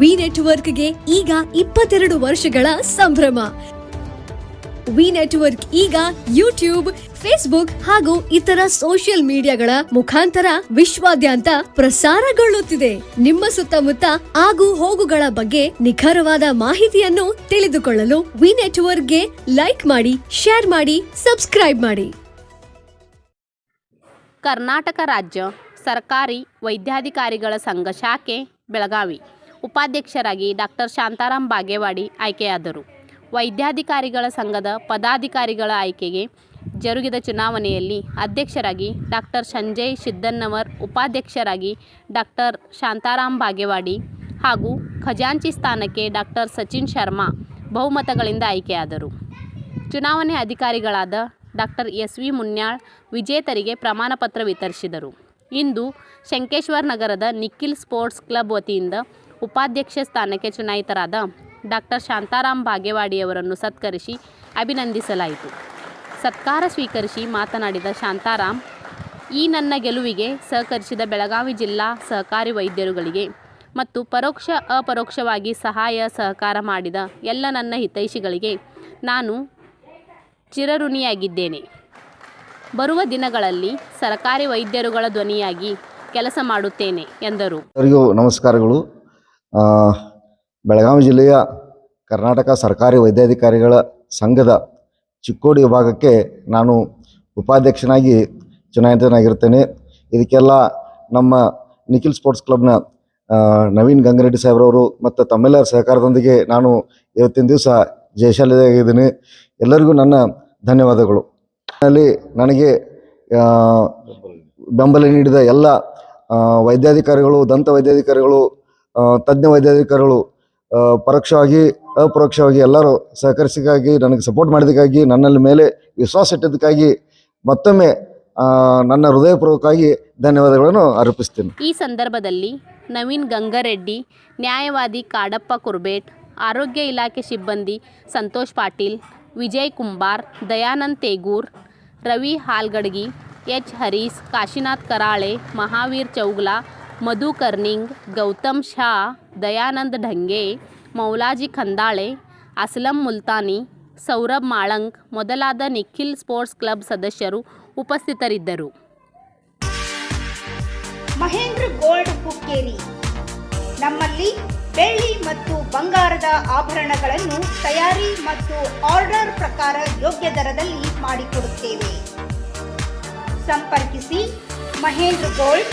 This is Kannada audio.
ವಿ ನೆಟ್ವರ್ಕ್ಗೆ ಈಗ ಇಪ್ಪತ್ತೆರಡು ವರ್ಷಗಳ ಸಂಭ್ರಮ. ವಿ ನೆಟ್ವರ್ಕ್ ಈಗ ಯೂಟ್ಯೂಬ್, ಫೇಸ್ಬುಕ್ ಹಾಗೂ ಇತರ ಸೋಷಿಯಲ್ ಮೀಡಿಯಾಗಳ ಮುಖಾಂತರ ವಿಶ್ವಾದ್ಯಂತ ಪ್ರಸಾರಗೊಳ್ಳುತ್ತಿದೆ. ನಿಮ್ಮ ಸುತ್ತಮುತ್ತ ಆಗು ಹೋಗುಗಳ ಬಗ್ಗೆ ನಿಖರವಾದ ಮಾಹಿತಿಯನ್ನು ತಿಳಿದುಕೊಳ್ಳಲು ವಿ ನೆಟ್ವರ್ಕ್ಗೆ ಲೈಕ್ ಮಾಡಿ, ಶೇರ್ ಮಾಡಿ, ಸಬ್ಸ್ಕ್ರೈಬ್ ಮಾಡಿ. ಕರ್ನಾಟಕ ರಾಜ್ಯ ಸರ್ಕಾರಿ ವೈದ್ಯಾಧಿಕಾರಿಗಳ ಸಂಘ ಶಾಖೆ, ಬೆಳಗಾವಿ. ಉಪಾಧ್ಯಕ್ಷರಾಗಿ ಡಾಕ್ಟರ್ ಶಾಂತಾರಾಮ್ ಬಾಗೇವಾಡಿ ಆಯ್ಕೆಯಾದರು. ವೈದ್ಯಾಧಿಕಾರಿಗಳ ಸಂಘದ ಪದಾಧಿಕಾರಿಗಳ ಆಯ್ಕೆಗೆ ಜರುಗಿದ ಚುನಾವಣೆಯಲ್ಲಿ ಅಧ್ಯಕ್ಷರಾಗಿ ಡಾಕ್ಟರ್ ಸಂಜಯ್ ಸಿದ್ದನ್ನವರ್ ಉಪಾಧ್ಯಕ್ಷರಾಗಿ ಡಾಕ್ಟರ್ ಶಾಂತಾರಾಮ್ ಬಾಗೇವಾಡಿ ಹಾಗೂ ಖಜಾಂಚಿ ಸ್ಥಾನಕ್ಕೆ ಡಾಕ್ಟರ್ ಸಚಿನ್ ಶರ್ಮಾ ಬಹುಮತಗಳಿಂದ ಆಯ್ಕೆಯಾದರು. ಚುನಾವಣೆ ಅಧಿಕಾರಿಗಳಾದ ಡಾಕ್ಟರ್ ಎಸ್. ವಿ. ಮುನ್ಯಾಳ್ ವಿಜೇತರಿಗೆ ಪ್ರಮಾಣಪತ್ರ ವಿತರಿಸಿದರು. ಇಂದು ಶಂಕೇಶ್ವರ್ ನಗರದ ನಿಖಿಲ್ ಸ್ಪೋರ್ಟ್ಸ್ ಕ್ಲಬ್ ವತಿಯಿಂದ ಉಪಾಧ್ಯಕ್ಷ ಸ್ಥಾನಕ್ಕೆ ಚುನಾಯಿತರಾದ ಡಾಕ್ಟರ್ ಶಾಂತಾರಾಮ್ ಬಾಗೇವಾಡಿಯವರನ್ನು ಸತ್ಕರಿಸಿ ಅಭಿನಂದಿಸಲಾಯಿತು. ಸತ್ಕಾರ ಸ್ವೀಕರಿಸಿ ಮಾತನಾಡಿದ ಶಾಂತಾರಾಮ್, ಈ ನನ್ನ ಗೆಲುವಿಗೆ ಸಹಕರಿಸಿದ ಬೆಳಗಾವಿ ಜಿಲ್ಲಾ ಸಹಕಾರಿ ವೈದ್ಯರುಗಳಿಗೆ ಮತ್ತು ಪರೋಕ್ಷ ಅಪರೋಕ್ಷವಾಗಿ ಸಹಾಯ ಸಹಕಾರ ಮಾಡಿದ ಎಲ್ಲ ನನ್ನ ಹಿತೈಷಿಗಳಿಗೆ ನಾನು ಚಿರಋಣಿಯಾಗಿದ್ದೇನೆ. ಬರುವ ದಿನಗಳಲ್ಲಿ ಸರ್ಕಾರಿ ವೈದ್ಯರುಗಳ ಧ್ವನಿಯಾಗಿ ಕೆಲಸ ಮಾಡುತ್ತೇನೆ, ಎಂದರು. ನಮಸ್ಕಾರಗಳು. ಬೆಳಗಾವಿ ಜಿಲ್ಲೆಯ ಕರ್ನಾಟಕ ಸರ್ಕಾರಿ ವೈದ್ಯಾಧಿಕಾರಿಗಳ ಸಂಘದ ಚಿಕ್ಕೋಡಿ ವಿಭಾಗಕ್ಕೆ ನಾನು ಉಪಾಧ್ಯಕ್ಷನಾಗಿ ಚುನಾಯಿತನಾಗಿರ್ತೇನೆ ಇದಕ್ಕೆಲ್ಲ ನಮ್ಮ ನಿಖಿಲ್ ಸ್ಪೋರ್ಟ್ಸ್ ಕ್ಲಬ್ನ ನವೀನ್ ಗಂಗರೆಡ್ಡಿ ಸಾಹೇಬ್ರವರು ಮತ್ತು ತಮ್ಮೆಲ್ಲರ ಸಹಕಾರದೊಂದಿಗೆ ನಾನು ಇವತ್ತಿನ ದಿವಸ ಜಯಶಾಲಿಯಾಗಿದ್ದೀನಿ ಎಲ್ಲರಿಗೂ ನನ್ನ ಧನ್ಯವಾದಗಳು. ಅಲ್ಲಿ ನನಗೆ ಬೆಂಬಲ ನೀಡಿದ ಎಲ್ಲ ವೈದ್ಯಾಧಿಕಾರಿಗಳು, ದಂತ ವೈದ್ಯಾಧಿಕಾರಿಗಳು ತಜ್ಞ ವೈದ್ಯಾಧಿಕಾರಿಗಳು ಪರೋಕ್ಷವಾಗಿ, ಅಪರೋಕ್ಷವಾಗಿ ಎಲ್ಲರೂ ಸಹಕರಿಸಿಗಾಗಿ ನನಗೆ ಸಪೋರ್ಟ್ ಮಾಡಿದ್ದಕ್ಕಾಗಿ, ನನ್ನಲ್ಲಿ ಮೇಲೆ ವಿಶ್ವಾಸ ಇಟ್ಟಿದ್ದಕ್ಕಾಗಿ ಮತ್ತೊಮ್ಮೆ ನನ್ನ ಹೃದಯಪೂರ್ವಕವಾಗಿ ಧನ್ಯವಾದಗಳನ್ನು ಅರ್ಪಿಸ್ತೀನಿ. ಈ ಸಂದರ್ಭದಲ್ಲಿ ನವೀನ್ ಗಂಗಾರೆಡ್ಡಿ, ನ್ಯಾಯವಾದಿ ಕಾಡಪ್ಪ ಕುರ್ಬೇಟ್, ಆರೋಗ್ಯ ಇಲಾಖೆ ಸಿಬ್ಬಂದಿ ಸಂತೋಷ್ ಪಾಟೀಲ್, ವಿಜಯ್ ಕುಂಬಾರ್, ದಯಾನಂದ್ ತೇಗೂರ್, ರವಿ ಹಾಲ್ಗಡ್ಗಿ, ಎಚ್ ಹರೀಶ್, ಕಾಶಿನಾಥ್ ಕರಾಳೆ, ಮಹಾವೀರ್ ಚೌಗ್ಲಾ ಮಧು ಕರ್ನಿಂಗ್, ಗೌತಮ್ ಶಾ, ದಯಾನಂದ್ ಢಂಗೆ, ಮೌಲಾಜಿ ಖಂದಾಳೆ, ಅಸ್ಲಂ ಮುಲ್ತಾನಿ, ಸೌರಭ್ ಮಾಳಂಗ್ ಮೊದಲಾದ ನಿಖಿಲ್ ಸ್ಪೋರ್ಟ್ಸ್ ಕ್ಲಬ್ ಸದಸ್ಯರು ಉಪಸ್ಥಿತರಿದ್ದರು. ಮಹೇಂದ್ರ ಗೋಲ್ಡ್ ಹುಕ್ಕೇರಿ ನಮ್ಮಲ್ಲಿ ಬೆಳ್ಳಿ ಮತ್ತು ಬಂಗಾರದ ಆಭರಣಗಳನ್ನು ತಯಾರಿ ಮತ್ತು ಆರ್ಡರ್ ಪ್ರಕಾರ ಯೋಗ್ಯ ದರದಲ್ಲಿ ಮಾಡಿಕೊಡುತ್ತೇವೆ. ಸಂಪರ್ಕಿಸಿ ಮಹೇಂದ್ರ ಗೋಲ್ಡ್